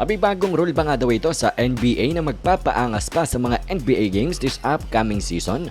Abi bagong rule ba nga daw ito sa NBA na magpapaangas pa sa mga NBA games this upcoming season?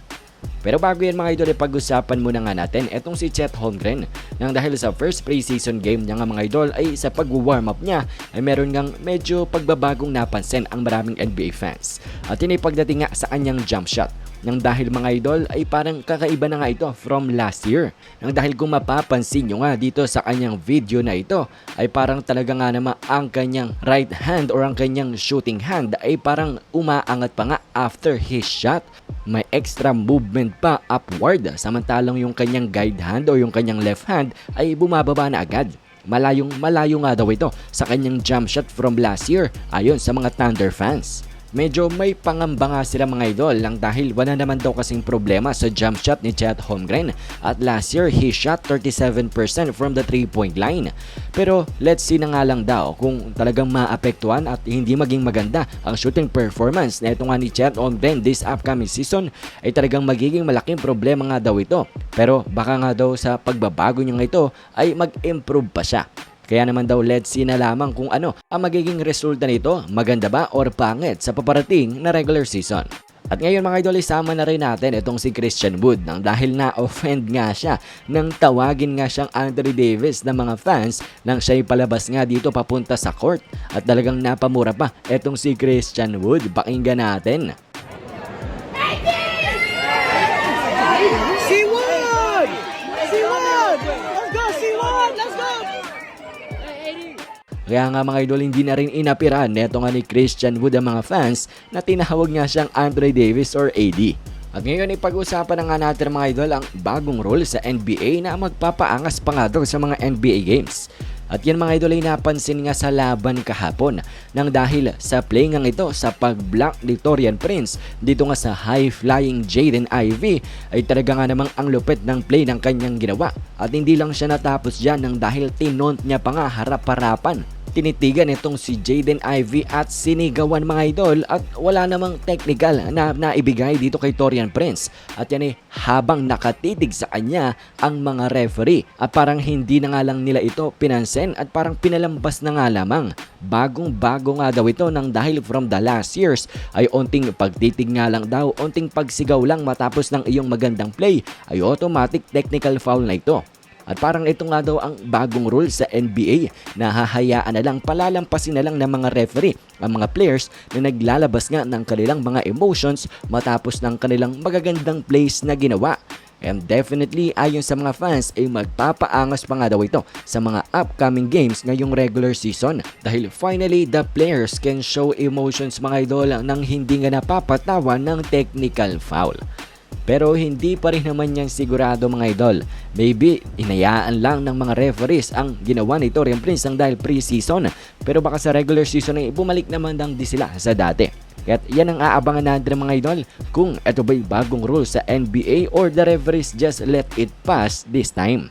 Pero bago yan mga idol, pag-usapan muna nga natin etong si Chet Holmgren nang dahil sa first preseason game niya nga mga idol ay sa pag-warm up niya ay meron ngang medyo pagbabagong napansin ang maraming NBA fans. At yun ay pagdating nga sa kanyang jump shot nang dahil mga idol ay parang kakaiba na nga ito from last year. Nang dahil kung mapapansin nyo nga dito sa kanyang video na ito ay parang talaga nga naman ang kanyang right hand or ang kanyang shooting hand ay parang umaangat pa nga after his shot. May extra movement pa upward samantalang yung kanyang guide hand o yung kanyang left hand ay bumababa na agad. Malayong malayo nga daw ito sa kanyang jump shot from last year ayon sa mga Thunder fans. Medyo may pangamba nga sila mga idol lang dahil wala naman daw kasing problema sa jump shot ni Chet Holmgren at last year he shot 37% from the 3-point line. Pero let's see na nga lang daw kung talagang maapektuhan at hindi maging maganda ang shooting performance na ito nga ni Chet Holmgren this upcoming season ay talagang magiging malaking problema nga daw ito. Pero baka nga daw sa pagbabago niya ito ay mag-improve pa siya. Kaya naman daw let's see na lamang kung ano ang magiging resulta nito, maganda ba or pangit sa paparating na regular season. At ngayon mga idol, isama na rin natin itong si Christian Wood nang dahil na-offend nga siya nang tawagin nga siyang Anthony Davis ng mga fans nang siya'y palabas nga dito papunta sa court. At talagang napamura pa itong si Christian Wood. Pakinggan natin. Kaya nga mga idol hindi na rin inapiran neto nga ni Christian Wood ang mga fans na tinahawag nga siyang Andre Davis or AD. At ngayon ipag-usapan na nga natin mga idol ang bagong rule sa NBA na magpapaangas pa nga sa mga NBA games. At yan mga idol ay napansin nga sa laban kahapon nang dahil sa play nga ito sa pag-block ni Torian Prince dito nga sa high-flying Jaden Ivey ay talaga nga namang ang lupit ng play ng kanyang ginawa. At hindi lang siya natapos dyan nang dahil tinont niya pa nga harap-harapan tinitigan itong si Jaden Ivey at sinigawan mga idol at wala namang technical na naibigay dito kay Torian Prince. At yan eh habang nakatitig sa kanya ang mga referee at parang hindi na nga lang nila ito pinansin at parang pinalambas na nga lamang. Bagong bago nga daw ito nang dahil from the last years ay onting pagtitig nga lang daw, onting pagsigaw lang matapos ng iyong magandang play ay automatic technical foul na ito. At parang ito nga daw ang bagong rule sa NBA na hahayaan na lang palalampasin na lang ng mga referee ang mga players na naglalabas nga ng kanilang mga emotions matapos ng kanilang magagandang plays na ginawa. And definitely ayon sa mga fans ay magpapaangas pa nga daw ito sa mga upcoming games ngayong regular season dahil finally the players can show emotions mga idol nang hindi nga napapatawan ng technical foul. Pero hindi pa rin naman niyang sigurado mga idol. Maybe inayaan lang ng mga referees ang ginawa ni Torian Prince ang dahil pre-season. Pero baka sa regular season ay bumalik naman lang di sila sa dati. Kaya't yan ang aabangan natin mga idol kung ito ba'y bagong rule sa NBA or the referees just let it pass this time.